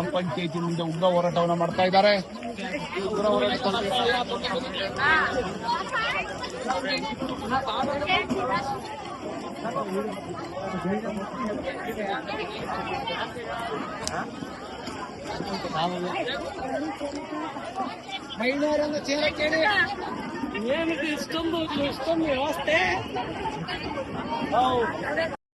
ಗ್ರಾಮ ಮುಂದೆ ಉಗ್ರ ಹೋರಾಟವನ್ನು ಮಾಡ್ತಾ ಇದ್ದಾರೆ. ಉಗ್ರ ಹೋರಾಟ ಮಹಿಳೆಯರನ್ನು ಚೇರ ಕೇಳಿ ಏನಿದೆ ಇಷ್ಟೊಂದು ಇಷ್ಟೊಂದು ವ್ಯವಸ್ಥೆ?